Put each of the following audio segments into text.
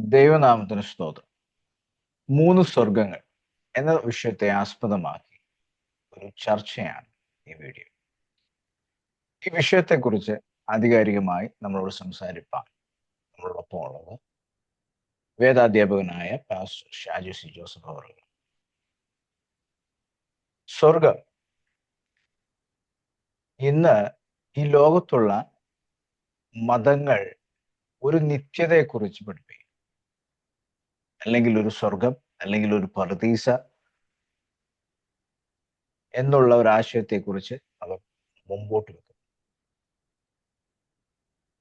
ദൈവനാമത്തിന് സ്തോത്രം. മൂന്ന് സ്വർഗങ്ങൾ എന്ന വിഷയത്തെ ആസ്പദമാക്കി ഒരു ചർച്ചയാണ് ഈ വീഡിയോ. ഈ വിഷയത്തെക്കുറിച്ച് ആധികാരികമായി നമ്മളോട് സംസാരിപ്പാൻ നമ്മളോടൊപ്പം ഉള്ളത് വേദാധ്യാപകനായ പാസ്റ്റർ ഷാജു സി ജോസഫ് അവർ. സ്വർഗം ഇന്ന് ഈ ലോകത്തുള്ള മതങ്ങൾ ഒരു നിത്യതയെക്കുറിച്ച് പഠിപ്പിക്കും അല്ലെങ്കിൽ ഒരു സ്വർഗം അല്ലെങ്കിൽ ഒരു പർദീസ എന്നുള്ള ഒരു ആശയത്തെക്കുറിച്ച് അവർ മുമ്പോട്ട് വെക്കും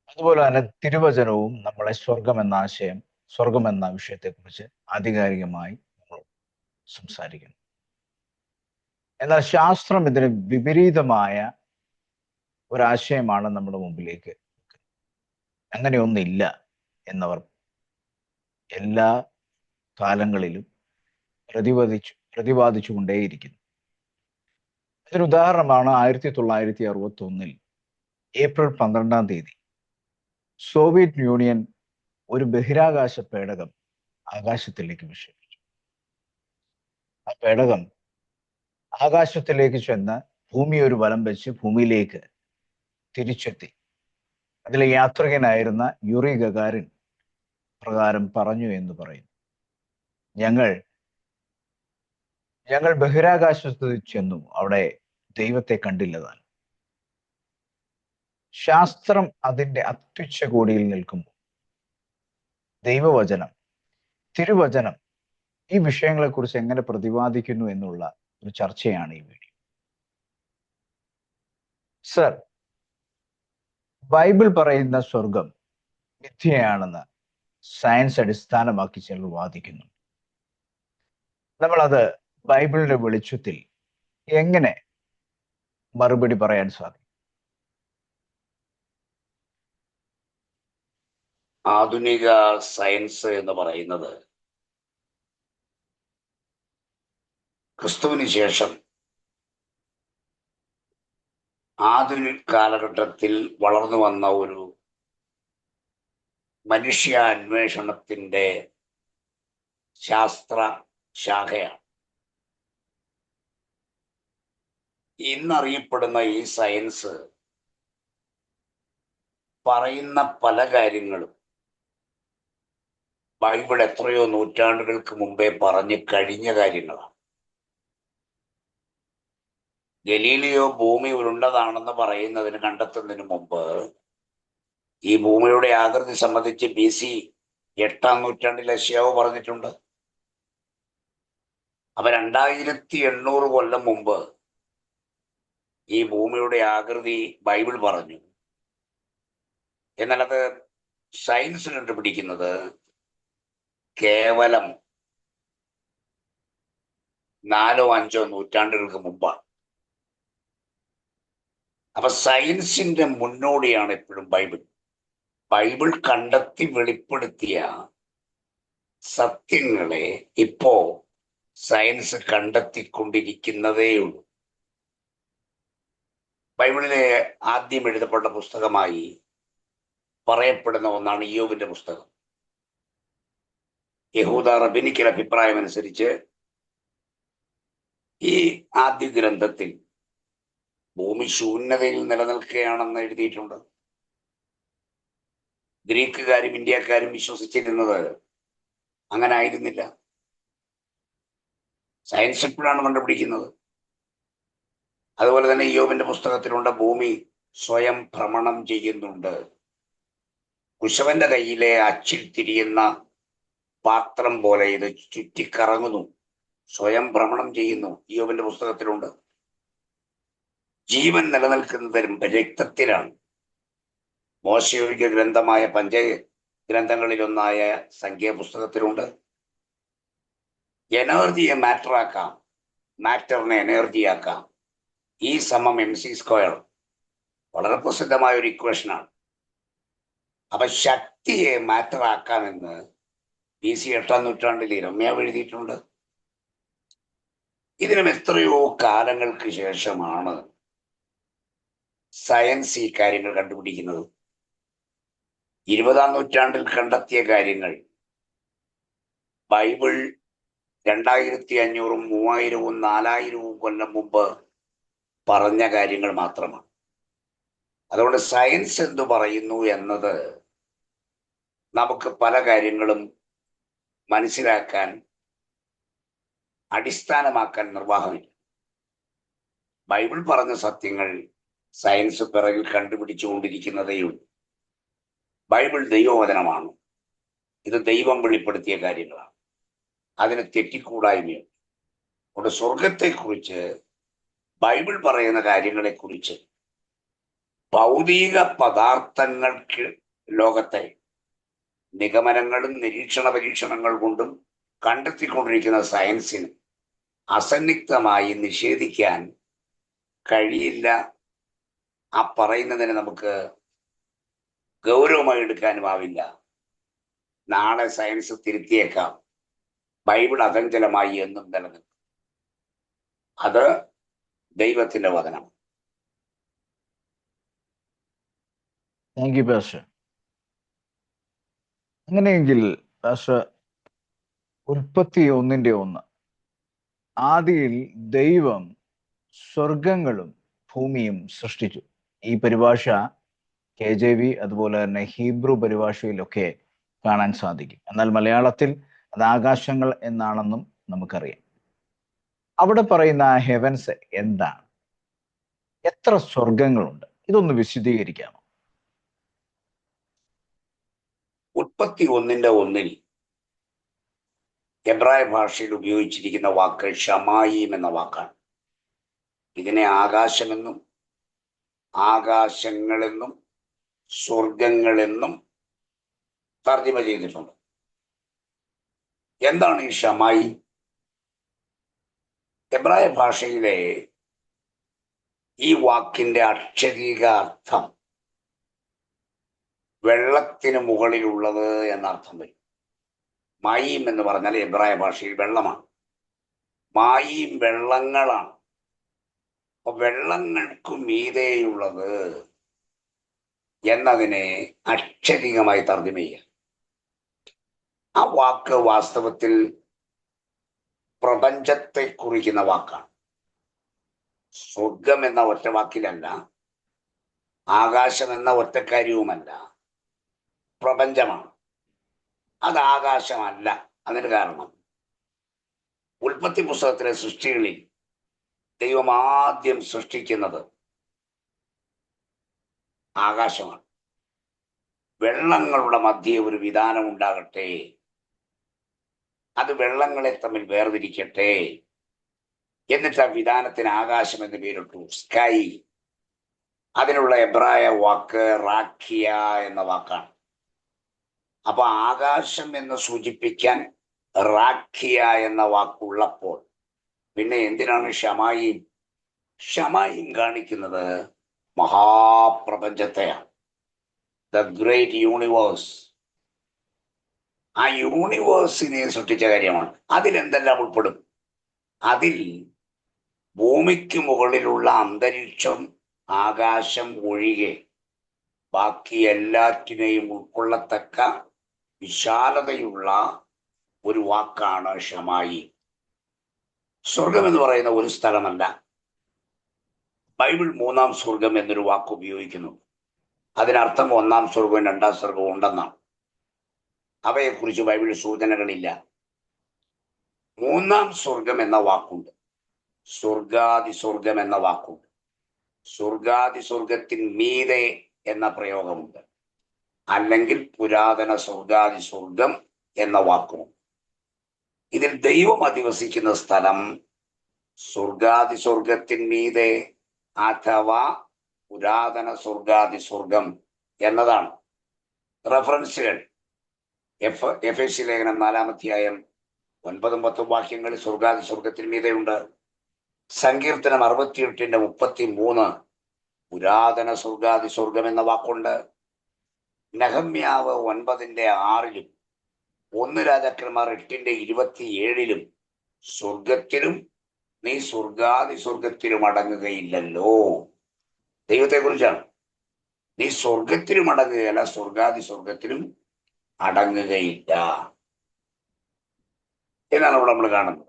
അതുപോലെ തന്നെ തിരുവചനവും നമ്മളെ സ്വർഗം എന്ന ആശയം സ്വർഗം എന്ന വിഷയത്തെക്കുറിച്ച് ആധികാരികമായി നമ്മൾ സംസാരിക്കുന്നു. എന്നാൽ ശാസ്ത്രം ഇതിന് വിപരീതമായ ഒരാശയമാണ് നമ്മുടെ മുമ്പിലേക്ക് അങ്ങനെയൊന്നില്ല എന്നവർ എല്ലാ കാലങ്ങളിലും പ്രതിപാദിച്ചു പ്രതിപാദിച്ചു കൊണ്ടേയിരിക്കുന്നു ഉദാഹരണമാണ് ആയിരത്തി തൊള്ളായിരത്തി അറുപത്തി ഒന്നിൽ ഏപ്രിൽ പന്ത്രണ്ടാം തീയതി. സോവിയറ്റ് യൂണിയൻ ഒരു ബഹിരാകാശ പേടകം ആകാശത്തിലേക്ക് വിക്ഷേപിച്ചു. ആ പേടകം ആകാശത്തിലേക്ക് ചെന്ന് ഭൂമി ഒരു വലം വെച്ച് ഭൂമിയിലേക്ക് തിരിച്ചെത്തി. അതിലെ യാത്രികനായിരുന്ന യുറി ഗഗാരിൻ പ്രകാരം പറഞ്ഞു എന്ന് പറയുന്നു. ഞങ്ങൾ ഞങ്ങൾ ബഹിരാകാശത്ത് ചെന്നു അവിടെ ദൈവത്തെ കണ്ടില്ലതാൻ ശാസ്ത്രം അതിന്റെ അത്യുച്ചകോടിയിൽ നിൽക്കുമ്പോൾ. ദൈവവചനം തിരുവചനം ഈ വിഷയങ്ങളെക്കുറിച്ച് എങ്ങനെ പ്രതിപാദിക്കുന്നു എന്നുള്ള ഒരു ചർച്ചയാണ് ഈ വീഡിയോ. സർ ബൈബിൾ പറയുന്ന സ്വർഗം മിഥ്യയാണെന്ന് സയൻസ് അടിസ്ഥാനമാക്കി ചിലർ വാദിക്കുന്നു നമ്മളത് ബൈബിളിന്റെ വെളിച്ചത്തിൽ എങ്ങനെ മറുപടി പറയാൻ സാധിക്കും? ആധുനിക സയൻസ് എന്ന് പറയുന്നത് ക്രിസ്തുവിന് ശേഷം ആധുനിക കാലഘട്ടത്തിൽ വളർന്നു വന്ന ഒരു മനുഷ്യ അന്വേഷണത്തിന്റെ ശാസ്ത്ര ശാഖയാണ്. ഇന്നറിയപ്പെടുന്ന ഈ സയൻസ് പറയുന്ന പല കാര്യങ്ങളും ബൈബിൾ എത്രയോ നൂറ്റാണ്ടുകൾക്ക് മുമ്പേ പറഞ്ഞു കഴിഞ്ഞ കാര്യങ്ങളാണ്. ഗലീലിയോ ഭൂമി ഉരുണ്ടതാണെന്ന് പറയുന്നതിന് കണ്ടെത്തുന്നതിന് മുമ്പ് ഈ ഭൂമിയുടെ ആകൃതി സംബന്ധിച്ച് ബി സി എട്ടാം നൂറ്റാണ്ടിൽ അഷ്യാവ് പറഞ്ഞിട്ടുണ്ട്. അപ്പൊ രണ്ടായിരത്തി എണ്ണൂറ് കൊല്ലം മുമ്പ് ഈ ഭൂമിയുടെ ആകൃതി ബൈബിൾ പറഞ്ഞു. എന്നാൽ അത് സയൻസ് കണ്ടുപിടിക്കുന്നത് കേവലം നാലോ അഞ്ചോ നൂറ്റാണ്ടുകൾക്ക് മുമ്പാണ്. അപ്പൊ സയൻസിന്റെ മുന്നോടിയാണ് എപ്പോഴും ബൈബിൾ. ബൈബിൾ കണ്ടെത്തി വെളിപ്പെടുത്തിയ സത്യങ്ങളെ ഇപ്പോ സയൻസ് കണ്ടെത്തിക്കൊണ്ടിരിക്കുന്നതേയുള്ളൂ. ബൈബിളിലെ ആദ്യം എഴുതപ്പെട്ട പുസ്തകമായി പറയപ്പെടുന്ന ഒന്നാണ് യോബിന്റെ പുസ്തകം. യഹൂദ റബിനിക്കൽ അഭിപ്രായം അനുസരിച്ച് ഈ ആദ്യ ഗ്രന്ഥത്തിൽ ഭൂമി ശൂന്യതയിൽ നിലനിൽക്കുകയാണെന്ന് എഴുതിയിട്ടുണ്ട്. ഗ്രീക്കുകാരും ഇന്ത്യക്കാരും വിശ്വസിച്ചിരുന്നത് അങ്ങനെ ആയിരുന്നില്ല. സയൻസ് എപ്പോഴാണ് കണ്ടുപിടിക്കുന്നത്. അതുപോലെ തന്നെ യോബിന്റെ പുസ്തകത്തിലുണ്ട് ഭൂമി സ്വയം ഭ്രമണം ചെയ്യുന്നുണ്ട്. കുശവന്റെ കയ്യിലെ അച്ചിൽ തിരിയുന്ന പാത്രം പോലെ ഇത് ചുറ്റിക്കറങ്ങുന്നു. സ്വയം ഭ്രമണം ചെയ്യുന്നു യോബിന്റെ പുസ്തകത്തിലുണ്ട്. ജീവൻ നിലനിൽക്കുന്നതിലും രക്തത്തിലാണ്. മോശയോഗ്യ ഗ്രന്ഥമായ പഞ്ച ഗ്രന്ഥങ്ങളിലൊന്നായ സംഖ്യ പുസ്തകത്തിലുണ്ട് എനർജിയെ മാറ്റർ ആക്കാം മാറ്ററിനെ എനർജി ആക്കാം ഈ സമം എം സി സ്ക്വയർ വളരെ പ്രസിദ്ധമായ ഒരു ഇക്വേഷനാണ്. അപ്പൊ ശക്തിയെ മാറ്റർ ആക്കാമെന്ന് ബി സി എട്ടാം നൂറ്റാണ്ടിൽ രമ്യാവ് എഴുതിയിട്ടുണ്ട്. ഇതിനും എത്രയോ കാലങ്ങൾക്ക് ശേഷമാണ് സയൻസ് ഈ കാര്യങ്ങൾ കണ്ടുപിടിക്കുന്നത്. ഇരുപതാം നൂറ്റാണ്ടിൽ കണ്ടെത്തിയ കാര്യങ്ങൾ ബൈബിൾ രണ്ടായിരത്തി അഞ്ഞൂറും മൂവായിരവും നാലായിരവും കൊല്ലം മുമ്പ് പറഞ്ഞ കാര്യങ്ങൾ മാത്രമാണ്. അതുകൊണ്ട് സയൻസ് എന്തു പറയുന്നു എന്നത് നമുക്ക് പല കാര്യങ്ങളും മനസ്സിലാക്കാൻ അടിസ്ഥാനമാക്കാൻ നിർവാഹമില്ല. ബൈബിൾ പറഞ്ഞ സത്യങ്ങൾ സയൻസ് പിറകിൽ കണ്ടുപിടിച്ചുകൊണ്ടിരിക്കുന്നതേയുള്ളൂ. ബൈബിൾ ദൈവവചനമാണ്. ഇത് ദൈവം വെളിപ്പെടുത്തിയ കാര്യങ്ങളാണ്. അതിന് തെറ്റിക്കൂടായ്മയുണ്ട്. അതുകൊണ്ട് സ്വർഗത്തെക്കുറിച്ച് ബൈബിൾ പറയുന്ന കാര്യങ്ങളെക്കുറിച്ച് ഭൗതിക പദാർത്ഥങ്ങൾക്ക് ലോകത്തെ നിഗമനങ്ങളും നിരീക്ഷണ പരീക്ഷണങ്ങൾ കൊണ്ടും കണ്ടെത്തിക്കൊണ്ടിരിക്കുന്ന സയൻസിന് അസന്നിഗ്ധമായി നിഷേധിക്കാൻ കഴിയില്ല. ആ പറയുന്നതിന് നമുക്ക് ഗൗരവമായി എടുക്കാനുമാവില്ല നാളെ സയൻസ് തിരുത്തിയേക്കാം. ബൈബിൾ അചഞ്ചലമായി എന്നും നിലനിൽക്കും. അത് ദൈവത്തിന്റെ വചനം താങ്ക് യു പാസ്റ്റർ അങ്ങനെയെങ്കിൽ പാസ്റ്റർ ഉൽപ്പത്തി ഒന്നിന്റെ ഒന്ന്. ആദിയിൽ ദൈവം സ്വർഗങ്ങളും ഭൂമിയും സൃഷ്ടിച്ചു. ഈ പരിഭാഷ കെ ജെ വി അതുപോലെ തന്നെ ഹീബ്രു പരിഭാഷയിലൊക്കെ കാണാൻ സാധിക്കും. എന്നാൽ മലയാളത്തിൽ അത് ആകാശങ്ങൾ എന്നാണെന്നും നമുക്കറിയാം. അവിടെ പറയുന്ന ഹെവൻസ് എന്താണ്? എത്ര സ്വർഗങ്ങളുണ്ട് ഇതൊന്ന് വിശദീകരിക്കാമോ? ഉൽപ്പത്തി ഒന്നിന്റെ ഒന്നിൽ എബ്രായ ഭാഷയിൽ ഉപയോഗിച്ചിരിക്കുന്ന വാക്ക് ഷമായിം എന്ന വാക്കാണ്. ഇതിനെ ആകാശമെന്നും ആകാശങ്ങളെന്നും സ്വർഗങ്ങളെന്നും തർജമ ചെയ്തിട്ടുണ്ട്. എന്താണ് ഈ ഷമായി? എബ്രായ ഭാഷയിലെ ഈ വാക്കിന്റെ അക്ഷരീക അർത്ഥം വെള്ളത്തിന് മുകളിലുള്ളത് എന്നർത്ഥം വരും. മായീം എന്ന് പറഞ്ഞാൽ എബ്രായ ഭാഷയിൽ വെള്ളമാണ്. മായീം വെള്ളങ്ങളാണ്. അപ്പൊ വെള്ളങ്ങൾക്ക് മീതെയുള്ളത് എന്നതിനെ അക്ഷരികമായി തർജമ ചെയ്യുക. ആ വാക്ക് വാസ്തവത്തിൽ പ്രപഞ്ചത്തെ കുറിക്കുന്ന വാക്കാണ്. സ്വർഗം എന്ന ഒറ്റ വാക്കിലല്ല ആകാശം എന്ന ഒറ്റ കാര്യവുമല്ല പ്രപഞ്ചമാണ്. അത് ആകാശമല്ല അതിന് കാരണം. ഉൽപ്പത്തി പുസ്തകത്തിലെ സൃഷ്ടികളിൽ ദൈവം ആദ്യം സൃഷ്ടിക്കുന്നത് ആകാശമാണ്. വെള്ളങ്ങളുടെ മധ്യേ ഒരു വിധാനം ഉണ്ടാകട്ടെ അത് വെള്ളങ്ങളെ തമ്മിൽ വേർതിരിക്കട്ടെ. എന്നിട്ട് ആ വിധാനത്തിന് ആകാശം എന്ന് പേരിട്ടു. സ്കൈ അതിനുള്ള എബ്രായ വാക്ക് റാഖിയ എന്ന വാക്കാണ്. അപ്പൊ ആകാശം എന്ന് സൂചിപ്പിക്കാൻ റാഖിയ എന്ന വാക്കുള്ളപ്പോൾ പിന്നെ എന്തിനാണ് ഷമായിം? ഷമായിം കാണിക്കുന്നത് മഹാപ്രപഞ്ചത്തെയാണ്. ദ ഗ്രേറ്റ് യൂണിവേഴ്സ് ആ യൂണിവേഴ്സിനെ സൃഷ്ടിച്ച കാര്യമാണ്. അതിലെന്തെല്ലാം ഉൾപ്പെടും? അതിൽ ഭൂമിക്ക് മുകളിലുള്ള അന്തരീക്ഷം ആകാശം ഒഴികെ ബാക്കി എല്ലാറ്റിനെയും ഉൾക്കൊള്ളത്തക്ക വിശാലതയുള്ള ഒരു വാക്കാണ് ഷമായി. സ്വർഗം എന്ന് പറയുന്ന ഒരു സ്ഥലമല്ല. ബൈബിൾ മൂന്നാം സ്വർഗം എന്നൊരു വാക്ക് ഉപയോഗിക്കുന്നു. അതിനർത്ഥം ഒന്നാം സ്വർഗവും രണ്ടാം സ്വർഗവും ഉണ്ടെന്നാണ്. അവയെക്കുറിച്ച് ബൈബിൾ സൂചനകളില്ല. മൂന്നാം സ്വർഗം എന്ന വാക്കുണ്ട്. സ്വർഗാതി സ്വർഗം എന്ന വാക്കുണ്ട്. സ്വർഗാതി സ്വർഗത്തിൻ മീതെ എന്ന പ്രയോഗമുണ്ട്. അല്ലെങ്കിൽ പുരാതന സ്വർഗാതി സ്വർഗം എന്ന വാക്കുമുണ്ട്. ഇതിൽ ദൈവം അധിവസിക്കുന്ന സ്ഥലം സ്വർഗാതി സ്വർഗത്തിൻ മീതെ അഥവാ പുരാതന സ്വർഗാതി സ്വർഗം എന്നതാണ്. റെഫറൻസുകൾ. എഫ് എഫ് എസ് ലേഖനം നാലാമധ്യായം ഒൻപതും പത്തും വാക്യങ്ങളിൽ സ്വർഗാതി സ്വർഗത്തിന് മീതെയുണ്ട് സങ്കീർത്തനം അറുപത്തിയെട്ടിന്റെ മുപ്പത്തി മൂന്ന് പുരാതന സ്വർഗാതി സ്വർഗം എന്ന വാക്കുണ്ട്. നഹമ്യാവ് ഒൻപതിന്റെ ആറിലും ഒന്ന് രാജാക്കന്മാർ എട്ടിന്റെ ഇരുപത്തിയേഴിലും സ്വർഗത്തിലും നീ സ്വർഗാതി സ്വർഗത്തിലും അടങ്ങുകയില്ലല്ലോ. ദൈവത്തെ കുറിച്ചാണ് നീ സ്വർഗത്തിലും അടങ്ങുകയല്ല സ്വർഗാതി സ്വർഗത്തിലും അടങ്ങുകയില്ല. എന്നാണ് അവിടെ നമ്മൾ കാണുന്നത്.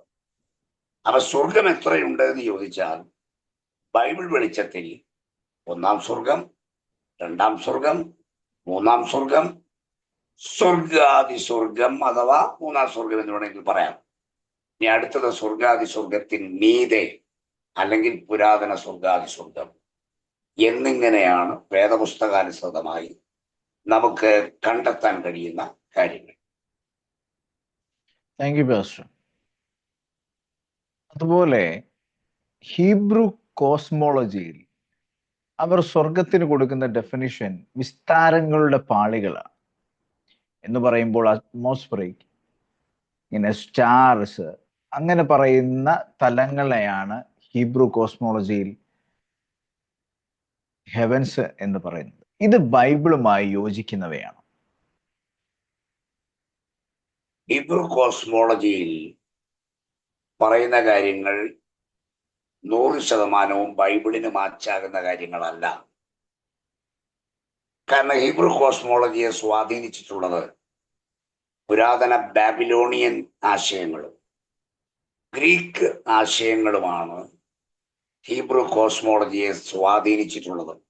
അപ്പൊ സ്വർഗം എത്രയുണ്ട് എന്ന് ചോദിച്ചാൽ ബൈബിൾ വെളിച്ചത്തിൽ ഒന്നാം സ്വർഗം രണ്ടാം സ്വർഗം മൂന്നാം സ്വർഗം സ്വർഗാദി സ്വർഗം അഥവാ മൂന്നാം സ്വർഗം എന്ന് വേണമെങ്കിൽ പറയാം. ഇനി അടുത്തത് സ്വർഗാദി സ്വർഗത്തിൻ മീതെ അല്ലെങ്കിൽ പുരാതന സ്വർഗാദി സ്വർഗം എന്നിങ്ങനെയാണ് വേദപുസ്തകാനുസൃതമായി നമുക്ക് കണ്ടെത്താൻ കഴിയുന്ന കാര്യങ്ങൾ. താങ്ക് യു പാസ്റ്റർ അതുപോലെ ഹീബ്രു കോസ്മോളജിയിൽ അവർ സ്വർഗത്തിന് കൊടുക്കുന്ന ഡെഫിനിഷൻ വിസ്താരങ്ങളുടെ പാളികളാണ്. എന്ന് പറയുമ്പോൾ അറ്റ്മോസ്ഫറിക് ഇങ്ങനെ സ്റ്റാർസ് അങ്ങനെ പറയുന്ന തലങ്ങളെയാണ് ഹീബ്രു കോസ്മോളജിയിൽ ഹെവൻസ് എന്ന് പറയുന്നത്. ഇത് ബൈബിളുമായി യോജിക്കുന്നവയാണ്. ഇബ്രു കോസ്മോളജിയിൽ പറയുന്ന കാര്യങ്ങൾ നൂറ് ശതമാനവും ബൈബിളിന് മാച്ചാകുന്ന കാര്യങ്ങളല്ല. കാരണം ഹിബ്രു കോസ്മോളജിയെ സ്വാധീനിച്ചിട്ടുള്ളത് പുരാതന ബാബിലോണിയൻ ആശയങ്ങളും ഗ്രീക്ക് ആശയങ്ങളുമാണ് ഹീബ്രു കോസ്മോളജിയെ സ്വാധീനിച്ചിട്ടുള്ളത്.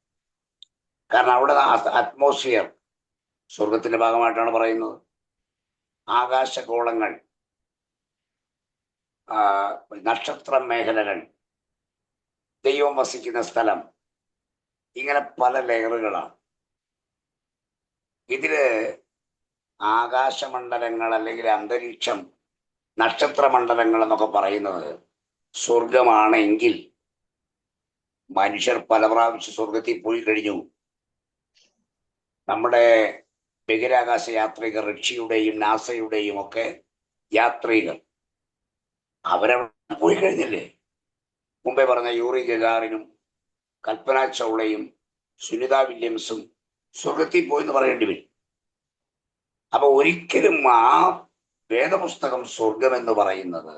കാരണം അവിടെ അറ്റ്മോസ്ഫിയർ സ്വർഗത്തിന്റെ ഭാഗമായിട്ടാണ് പറയുന്നത്. ആകാശഗോളങ്ങൾ നക്ഷത്ര മേഖലകൾ ദൈവം വസിക്കുന്ന സ്ഥലം ഇങ്ങനെ പല ലെയറുകളാണ്. ഇതിൽ ആകാശമണ്ഡലങ്ങൾ അല്ലെങ്കിൽ അന്തരീക്ഷം നക്ഷത്രമണ്ഡലങ്ങൾ എന്നൊക്കെ പറയുന്നത് സ്വർഗമാണെങ്കിൽ മനുഷ്യർ പല പ്രാവശ്യം സ്വർഗത്തിൽ പോയി കഴിഞ്ഞു. നമ്മുടെ ബഹിരാകാശ യാത്രികർ റഷ്യയുടെയും നാസയുടെയും ഒക്കെ യാത്രികർ അവരവിടെ പോയി കഴിഞ്ഞില്ലേ? മുമ്പേ പറഞ്ഞ യൂറി ഗഗാറിനും കൽപ്പന ചൗളയും സുനിത വില്യംസും സ്വർഗത്തിൽ പോയി എന്ന് പറയേണ്ടി വരും. അപ്പൊ ഒരിക്കലും ആ വേദപുസ്തകം സ്വർഗം എന്ന് പറയുന്നത്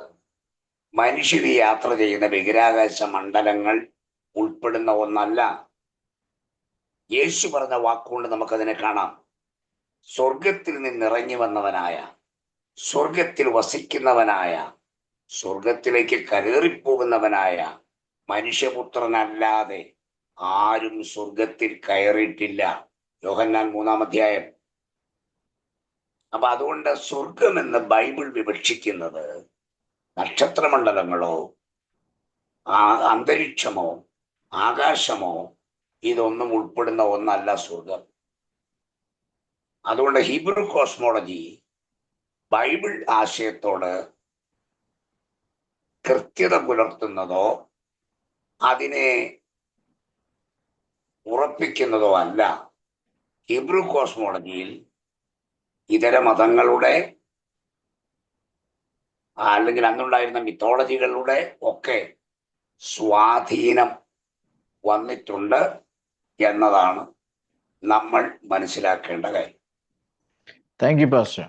മനുഷ്യർ യാത്ര ചെയ്യുന്ന ബഹിരാകാശ മണ്ഡലങ്ങൾ ഉൾപ്പെടുന്ന ഒന്നല്ല. യേശു പറഞ്ഞ വാക്കുകൊണ്ട് നമുക്കതിനെ കാണാം. സ്വർഗത്തിൽ നിന്നിറങ്ങി വന്നവനായ സ്വർഗത്തിൽ വസിക്കുന്നവനായ സ്വർഗത്തിലേക്ക് കയറിപ്പോകുന്നവനായ മനുഷ്യപുത്രനല്ലാതെ ആരും സ്വർഗത്തിൽ കയറിയിട്ടില്ല. യോഹന്നാൻ മൂന്നാം അധ്യായം. അപ്പൊ അതുകൊണ്ട് സ്വർഗം എന്ന് ബൈബിൾ വിവക്ഷിക്കുന്നത് നക്ഷത്രമണ്ഡലങ്ങളോ ആ അന്തരീക്ഷമോ ആകാശമോ ഇതൊന്നും ഉൾപ്പെടുന്ന ഒന്നല്ല സ്വർഗം. അതുകൊണ്ട് ഹിബ്രു കോസ്മോളജി ബൈബിൾ ആശയത്തോട് കൃത്യത പുലർത്തുന്നതോ അതിനെ ഉറപ്പിക്കുന്നതോ അല്ല. ഹിബ്രു കോസ്മോളജിയിൽ ഇതര മതങ്ങളുടെ അല്ലെങ്കിൽ അന്നുണ്ടായിരുന്ന മിത്തോളജികളുടെ ഒക്കെ സ്വാധീനം വന്നിട്ടുണ്ട്. എന്നതാണ് നമ്മൾ മനസ്സിലാക്കേണ്ട കാര്യം. Thank you pastor